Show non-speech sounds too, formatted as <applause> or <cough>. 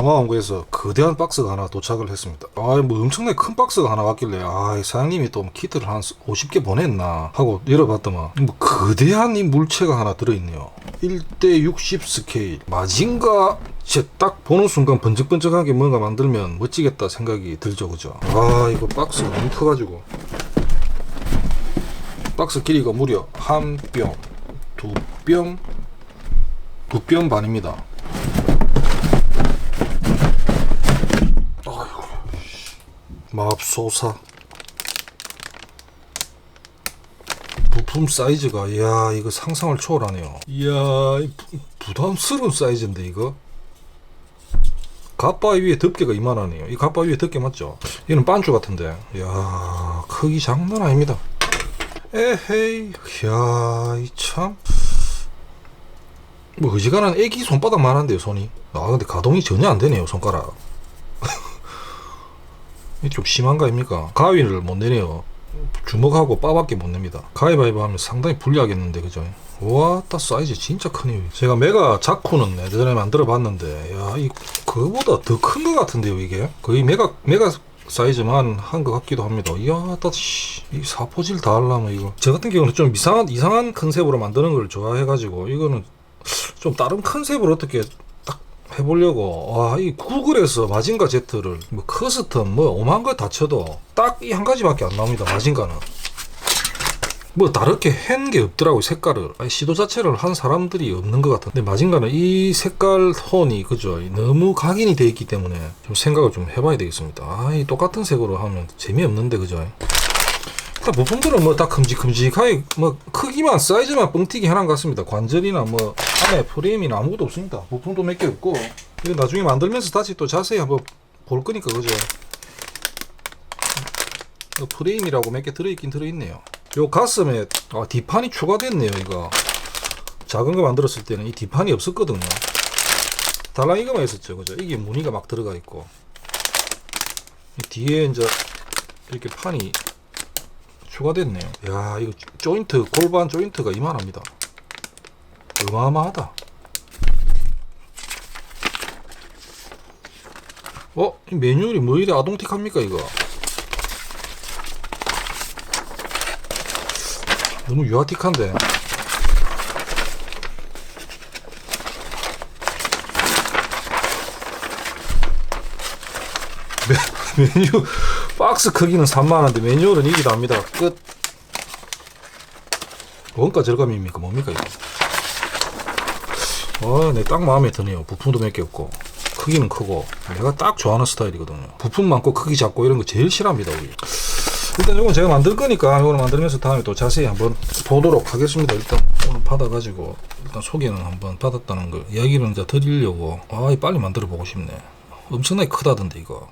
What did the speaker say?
동아원구에서 거대한 박스가 하나 도착을 했습니다. 아, 뭐 엄청나게 큰 박스가 하나 왔길래 아, 이 사장님이 또 키트를 한 50개 보냈나 하고 열어봤더만 뭐 거대한 이 물체가 하나 들어있네요. 1대 60 스케일 마징가 제딱 보는 순간 번쩍번쩍하게 뭔가 만들면 멋지겠다 생각이 들죠, 그죠? 아, 이거 박스가 너무 커가지고 박스 길이가 무려 한 뼘, 두 뼘, 두 뼘 반입니다. 아이고, 맙소사. 부품 사이즈가 이야 이거 상상을 초월하네요. 이야 부담스러운 사이즈인데 이거. 갑바 위에 덮개가 이만하네요. 이 갑바 위에 덮개 맞죠? 얘는 반주 같은데. 이야 크기 장난 아닙니다. 에헤이, 이야, 이 참. 뭐, 어지간한 애기 손바닥만 한데요, 손이. 아, 근데 가동이 전혀 안 되네요, 손가락. 좀 심한 거 아닙니까? 가위를 못 내네요. 주먹하고 빠밖에 못 냅니다. 가위바위보 하면 상당히 불리하겠는데, 그죠? 와 따 사이즈 진짜 크네요. 제가 메가 자쿠는 예전에 만들어 봤는데, 야, 이, 그거보다 더 큰 것 같은데요, 이게? 거의 메가, 메가 사이즈만 한 것 같기도 합니다. 이야, 따, 씨, 이 사포질 다 하려면 이거. 저 같은 경우는 좀 이상한, 이상한 컨셉으로 만드는 걸 좋아해가지고, 이거는 좀 다른 컨셉으로 어떻게 딱 해보려고. 와, 이 구글에서 마징가 제트를, 뭐, 커스텀, 뭐, 오만 거 다 쳐도 딱 이 한 가지밖에 안 나옵니다, 마징가는. 뭐 다르게 한 게 없더라고요 색깔을 아니, 시도 자체를 한 사람들이 없는 것 같은데 마징가는 이 색깔 톤이 그죠 너무 각인이 돼 있기 때문에 좀 생각을 좀 해봐야 되겠습니다 아 이 똑같은 색으로 하면 재미없는데 그죠 일단 부품들은 뭐 다 큼직큼직하게 뭐 크기만 사이즈만 뻥튀기 해놓은 것 같습니다. 관절이나 뭐 안에 프레임이나 아무것도 없습니다. 부품도 몇 개 없고. 이거 나중에 만들면서 다시 또 자세히 한번 볼 거니까 그죠? 어, 프레임이라고 몇 개 들어있긴 들어있네요. 요 가슴에 아, 뒷판이 추가됐네요 이거. 작은 거 만들었을 때는 이 뒷판이 없었거든요. 달랑 이거만 있었죠 그죠? 이게 무늬가 막 들어가 있고. 이 뒤에 이제 이렇게 판이 추가됐네요 야 이거 조인트 골반 조인트가 이만합니다 어마어마하다 어? 이 매뉴얼이 뭐 이래 아동틱합니까 이거 너무 유아틱한데. <laughs> 메, 메뉴 박스 크기는 3만원인데 매뉴얼은 이게 답니다. 끝. 원가 절감입니까? 뭡니까 이거? 아, 내딱 마음에 드네요. 부품도 몇 개 없고 크기는 크고 내가 딱 좋아하는 스타일이거든요. 부품 많고 크기 작고 이런 거 제일 싫어합니다. 우리. 일단 이건 제가 만들 거니까 이거는 만들면서 다음에 또 자세히 한번 보도록 하겠습니다. 일단 오늘 받아가지고 일단 소개는 한번 받았다는 걸 이야기를 이제 드리려고 아 빨리 만들어 보고 싶네. 엄청나게 크다던데 이거.